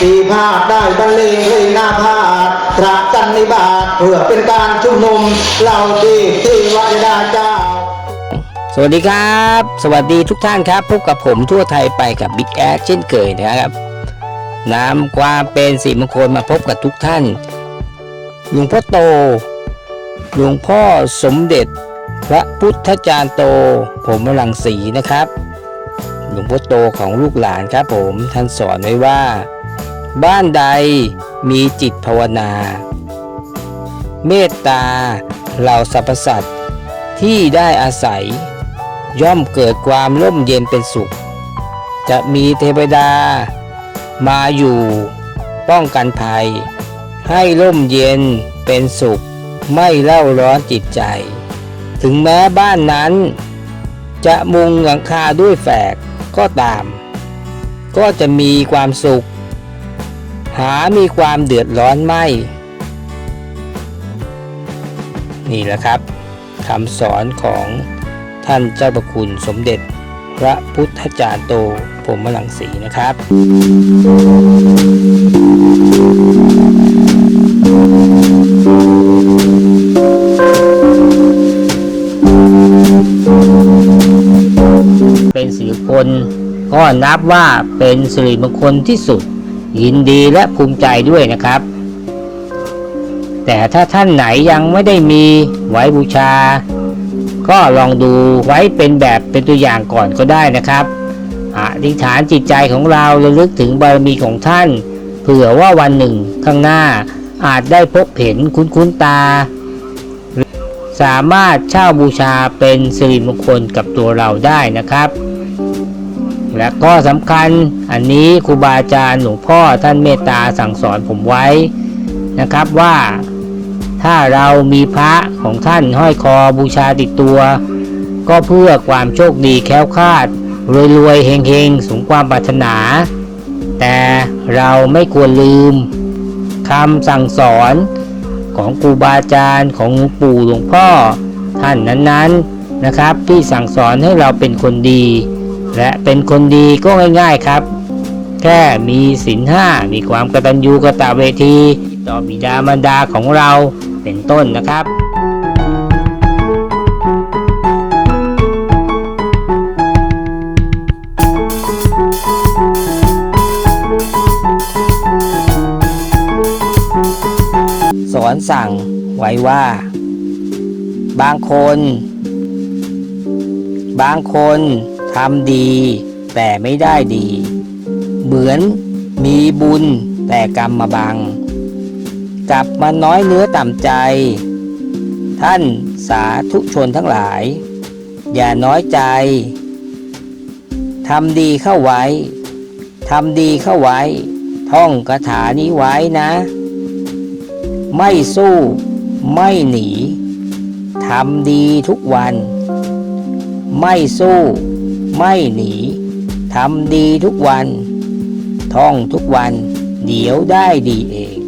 ปีพาดได้บรรเลงเพลงหน้าพาดตระกันนิบาตเพื่อเป็นการชุมนุมเหล่าที่ที่วาดาจา สวัสดีครับ สวัสดีทุกท่านครับพบกับผมทั่วไทยไปกับบิ๊กแอดเช่นเคยนะครับนำความเป็นสีมงคลมาพบกับทุกท่านหลวงพ่อโตหลวงพ่อสมเด็จ พระพุทธจารย์โต ผมมลังสีนะครับ หลวงพ่อโตของลูกหลานครับผมท่านสอนไว้ว่า บ้านใดมีจิตภาวนา เมตตาเหล่าสรรพสัตว์ที่ได้อาศัย ย่อมเกิดความร่มเย็นเป็นสุข จะมีเทวดามาอยู่ป้องกันภัย ให้ร่มเย็นเป็นสุข ไม่เล่าร้อนจิตใจ ถึงแม้บ้านนั้น จะมุงหลังคาด้วยแฝกก็ตาม ก็จะมีความสุข หามีความเดือดร้อนไม่ นี่แหละครับคำสอนของ ท่านเจ้าประคุณสมเด็จ พระพุทธจารย์โตพรหมลังสีนะครับเป็นสิริมงคลก็นับว่าเป็นสิริมงคลที่สุด ยินดีและภูมิใจด้วยนะครับ แต่ถ้าท่านไหนยังไม่ได้มีไว้บูชา ก็ลองดูไว้เป็นแบบเป็นตัวอย่างก่อนก็ได้นะครับอธิษฐานจิตใจของเราระลึกถึงบารมีของท่าน เผื่อว่าวันหนึ่งข้างหน้าอาจได้พบเห็นคุ้นๆตา สามารถเช่าบูชาเป็นสิริมงคลกับตัวเราได้นะครับ และก็สำคัญอันนี้ครูบาอาจารย์หลวงพ่อท่านเมตตาสั่งสอนผมไว้นะครับว่า ถ้าเรามีพระของท่านห้อยคอบูชาติดตัว ก็เพื่อความโชคดีแคล้วคลาดรวยๆเฮงๆสมความปรารถนา แต่เราไม่ควรลืมคำสั่งสอนของครูบาอาจารย์ของหลวงปู่หลวงพ่อท่านนั้นๆนะครับ ที่สั่งสอนให้เราเป็นคนดี และเป็นคนดีก็ง่ายๆครับ แค่มีศีลห้ามีความกตัญญูกตเวที ต่อบิดามารดาของเรา เป็นต้นนะครับสอนสั่งไว้ว่า บางคน บางคนทำดี แต่ไม่ได้ดี เหมือนมีบุญแต่กรรมมาบัง กลับมาน้อยเนื้อต่ำใจ ท่านสาธุชนทั้งหลาย อย่าน้อยใจทำดีเข้าไว้ทำดีเข้าไว้ ท่องคาถานี้ไว้นะ ไม่สู้ไม่หนีทำดีทุกวัน ไม่สู้ ไม่หนีทำดีทุกวัน ท่องทุกวัน เดี๋ยวได้ดีเอง